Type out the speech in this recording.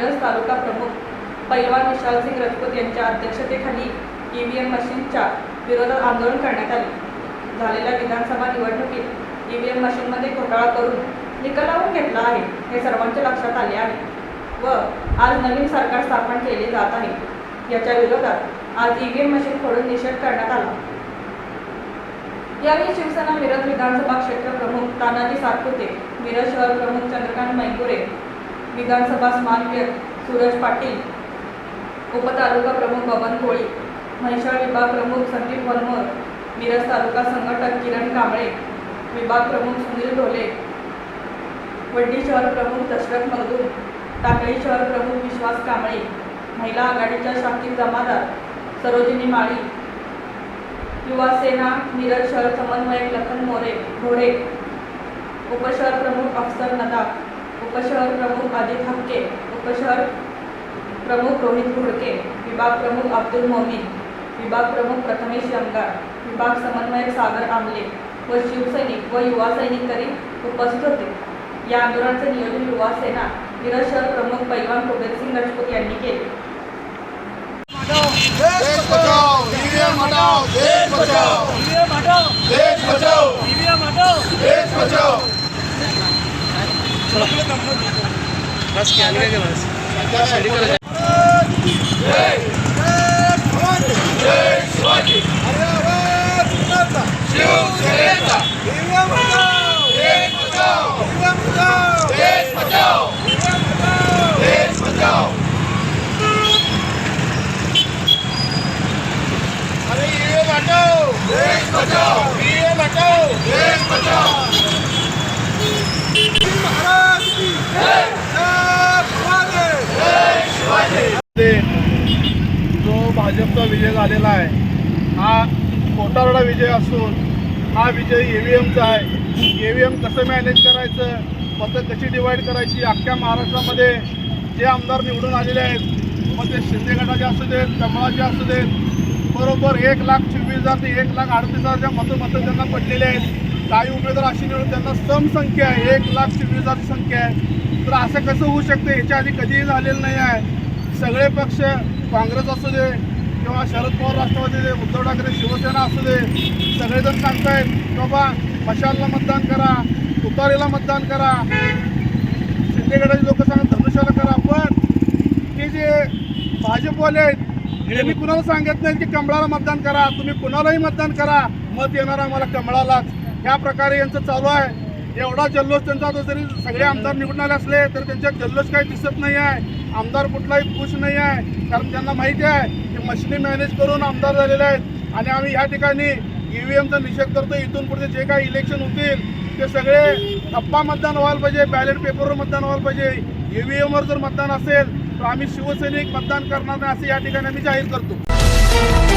मिरज तालुका प्रमुख पैलवान विशालसिंग राजपूत यांच्या अध्यक्षतेखाली ई व्ही एम मशीनच्या विरोधात आंदोलन करण्यात आले. झालेल्या विधानसभा निवडणुकीत ई व्ही एम मशीनमध्ये घोटाळा करून निकालावून घेतला आहे हे सर्वांच्या लक्षात आले आहे व आज नवीन सरकार स्थापन केले जात आहे. याच्या विरोधात आज ई व्ही एम मशीन फोडून निषेध करण्यात आला. यावेळी शिवसेना मिरज विधानसभा क्षेत्र प्रमुख तानाजी सातपुते मिरज शहर प्रमुख चंद्रकांत मैगुरे विधानसभा स्मारक सूरज पाटील उपतालुका प्रमुख बबन कोळी म्हैसाळ विभाग प्रमुख संदीप वनमोर मिरज तालुका संघटक किरण कांबळे विभाग प्रमुख सुनील ढोले वड्डी शहर प्रमुख दशरथ मगदूम टाकळी शहर प्रमुख विश्वास कांबळे महिला आघाडीच्या शांती जमादार सरोजिनी माळी युवा सेना मिरज शहर समन्वयक लखन मोरे घोडे उपशहर प्रमुख अफसर नदाफ उपशहर प्रमुख आदित हक्के उपशहर प्रमुख रोहित घोडके विभाग प्रमुख अब्दुल मोमीन विभाग प्रमुख प्रथमेश यमगार विभाग समन्वयक सागर आमले व शिवसैनिक व युवा सैनिक तरी उपस्थित होते. या आंदोलनाचे नियोजन युवा सेना मिरज शहर प्रमुख पैलवान कुबेरसिंग राजपूत यांनी केले. देश बचाओ ईवीएम हटाओ देश बचाओ ईवीएम हटाओ देश बचाओ ईवीएम हटाओ देश बचाओ बस क्या आगे बस जय शिवाजी शिवसेनेचा ईवीएम हटाओ देश बचाओ ईवीएम हटाओ देश बचाओ देश बचाओ अरे ईवीएम हटाओ देश बचाओ ईवीएम हटाओ देश बचाओ महाराज की जय जय शिवाजी जो भाजपचा विजय झालेला आहे. हा कोटारडा विजय असून हा विजय ई व्ही एमचा आहे. ई व्ही एम कसं मॅनेज करायचं? पथक कशी डिवाईड करायची? अख्ख्या महाराष्ट्रामध्ये जे आमदार निवडून आलेले आहेत मग ते शिंदे गटाचे असू देत कमळाचे असू देत बरोबर एक लाख चोवीस हजार ते एक लाख अडतीस हजारच्या मतं मतं त्यांना पडलेले आहेत. काही उमेदवार अशी निवडून त्यांना सम संख्या आहे एक लाख चोवीस हजारची संख्या आहे. तर असं कसं होऊ शकतं? याच्या आधी कधीही झालेलं नाही आहे. सगळे पक्ष काँग्रेस असू दे किंवा शरद पवार राष्ट्रवादी दे उद्धव ठाकरे शिवसेना असू दे सगळेजण सांगतायत की बाबा मशालला मतदान करा तुतारीला मतदान करा शिंदेगडाचे लोक सांगत धनुष्याला करा. पण ते जे भाजपवाले आहेत त्यांनी कुणाला सांगत नाही की कमळाला मतदान करा तुम्ही कुणालाही मतदान करा मत येणार आम्हाला कमळालाच. ह्या प्रकारे यांचं चालू आहे. एवढा जल्लोष त्यांचा आता जरी सगळे आमदार निवडून आले असले तर त्यांच्या जल्लोष काही दिसत नाही आहे. आमदार कुठलाही खुश नाही आहे. कारण त्यांना माहिती आहे की मशिनी मॅनेज करून आमदार झालेले आहेत. आणि आम्ही या ठिकाणी ई व्ही एमचा निषेध करतो. इथून पुढचे जे काही इलेक्शन होतील ते सगळे टप्पा मतदान व्हायला पाहिजे. बॅलेट पेपरवर मतदान व्हायला पाहिजे. ई व्ही एमवर जर मतदान असेल तर आम्ही शिवसैनिक मतदान करणार नाही असं या ठिकाणी आम्ही जाहीर करतो.